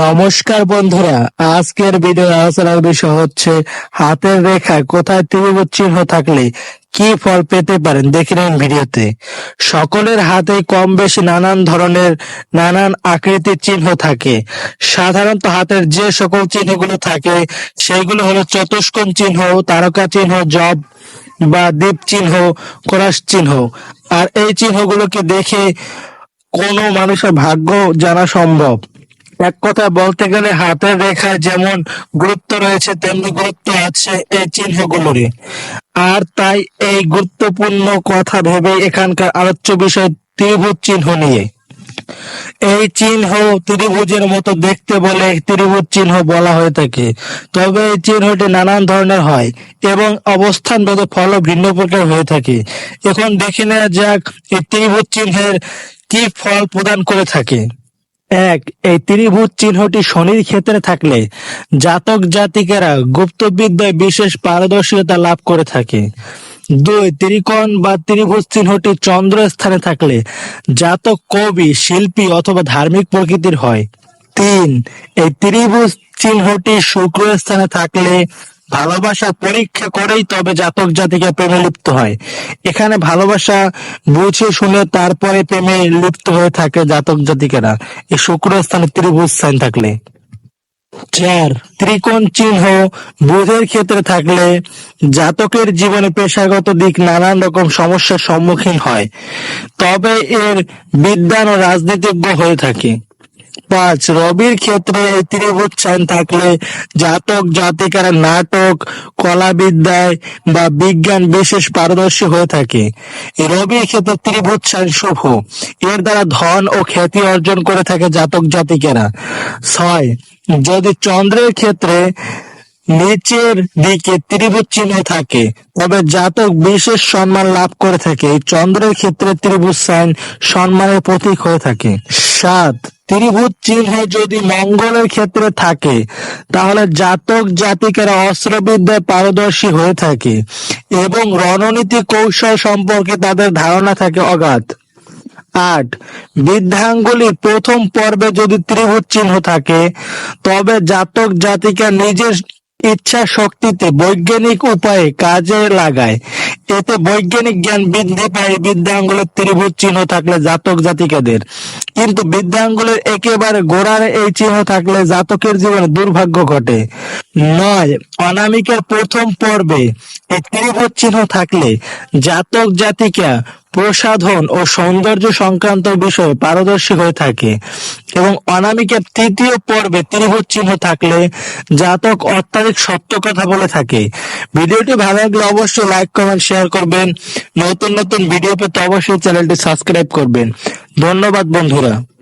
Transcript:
নমস্কার বন্ধুরা, আজকের ভিডিও আলোচনার বিষয় হচ্ছে হাতের রেখায় কোথায় ত্রিভুজ চিহ্ন থাকলে কি ফল পেতে পারেন দেখে নিন ভিডিওতে। সকলের হাতে কম বেশি নানান ধরনের নানান আকৃতির চিহ্ন থাকে। সাধারণত হাতের যে সকল চিহ্নগুলো থাকে সেইগুলো হলো চতুষ্কোণ চিহ্ন, তারকা চিহ্ন, জব বা দ্বীপ চিহ্ন, ক্রস চিহ্ন। আর এই চিহ্নগুলোকে দেখে কোনো মানুষের ভাগ্য জানা সম্ভব। এক কথা বলতে গেলে হাতের রেখায় যেমন গুরুত্ব রয়েছে, তেমনি গুরুত্ব আছে এই চিহ্নগুলোরই। আর তাই এই গুরুত্বপূর্ণ কথা ভেবে এখানকার আলোচ্য বিষয় ত্রিভুজ চিহ্ন নিয়ে। এই চিহ্ন ত্রিভুজের মতো দেখতে বলে ত্রিভুজ চিহ্ন বলা হয়ে থাকে। তবে এই চিহ্নটি নানান ধরনের হয় এবং অবস্থান ভেদে ফল ভিন্ন প্রকার হয়ে থাকে। এখন দেখে নেওয়া যাক এই ত্রিভুজ চিহ্নের কি ফল প্রদান করে থাকে। এক, এই ত্রিভুজ চিহ্নটি শনির ক্ষেত্রে থাকলে জাতক জাতিকেরা গুপ্তবিদ্যায় বিশেষ পারদর্শিতা লাভ করে থাকে। দুই, ত্রিকোণ বা ত্রিভুজ চিহ্নটি চন্দ্র স্থানে থাকলে জাতক, কবি, শিল্পী অথবা ধার্মিক প্রকৃতির হয়। তিন, এই ত্রিভুজ চিহ্নটি শুক্র স্থানে থাকলে ভালোবাসা পরীক্ষা করেই তবে জাতক জাতিকা প্রেমে লিপ্ত হয়। এখানে ভালোবাসা বুঝে শুনে তারপরে প্রেমে লিপ্ত হয়ে থাকে জাতক জাতিকেরা। এই শুক্র স্থানে ত্রিভুজ স্থান থাকলে। চার ত্রিকোণ চিহ্ন বুধের ক্ষেত্রে থাকলে জাতকের জীবনে পেশাগত দিক নানান রকম সমস্যার সম্মুখীন হয়। তবে এর বিদ্যান ও রাজনীতিজ্ঞ হয়ে থাকে। পাঁচ। রবির ক্ষেত্রে এই থাকলে জাতক, জাতিকারা নাটক, কলাবিদ্যায় বা বিজ্ঞান বিশেষ পারদর্শী হয়ে থাকে। রবির ক্ষেত্রে ত্রিভুজ শুভ। এর দ্বারা ধন ও খ্যাতি অর্জন করে থাকে জাতক, জাতিকেরা। ছয়। যদি চন্দ্রের ক্ষেত্রে নিচের দিকে ত্রিভুজ চিহ্ন থাকে, তবে জাতক বিশেষ সম্মান লাভ করে থাকে। এই চন্দ্রের ক্ষেত্রে ত্রিভুজ সাইন সম্মানের প্রতীক হয়ে থাকে। সাত ত্রিভুজ চিহ্ন যদি মঙ্গলের ক্ষেত্রে থাকে, তাহলে জাতক জাতিকেরা অস্ত্রবিদ্যায় পারদর্শী হয়ে থাকে এবং রণনীতি কৌশল সম্পর্কে তাদের ধারণা থাকে অগাধ। আট বৃদ্ধাঙ্গুলির প্রথম পর্বে যদি ত্রিভুজ চিহ্ন থাকে, তবে জাতক জাতিকা নিজের ইচ্ছা শক্তিতে বৈজ্ঞানিক উপায়ে কাজে লাগায়। এতে বৈজ্ঞানিক জ্ঞান বৃদ্ধি পায়, বিদ্যাঙ্গুলের ত্রিভুজ চিহ্ন থাকলে জাতক জাতিকাদের। কিন্তু বিদ্যাঙ্গুলের একেবারে গোড়ার এই চিহ্ন থাকলে জাতকের জীবনে দুর্ভাগ্য ঘটে। নয়, অনামিকের প্রথম পর্বে ত্রিভুজ চিহ্ন থাকলে জাতক জাতিকা, প্রসাধন ও সৌন্দর্য সংক্রান্ত বিষয়ে পারদর্শী হয়ে থাকে এবং অনামিকের তৃতীয় পর্বে ত্রিভুজ চিহ্ন থাকলে জাতক অত্যাধিক সত্য কথা বলে থাকে। ভিডিওটি ভালো লাগলে অবশ্যই লাইক, কমেন্ট, শেয়ার করবেন। নতুন নতুন ভিডিও পেতে অবশ্যই চ্যানেলটি সাবস্ক্রাইব করবেন। ধন্যবাদ বন্ধুরা।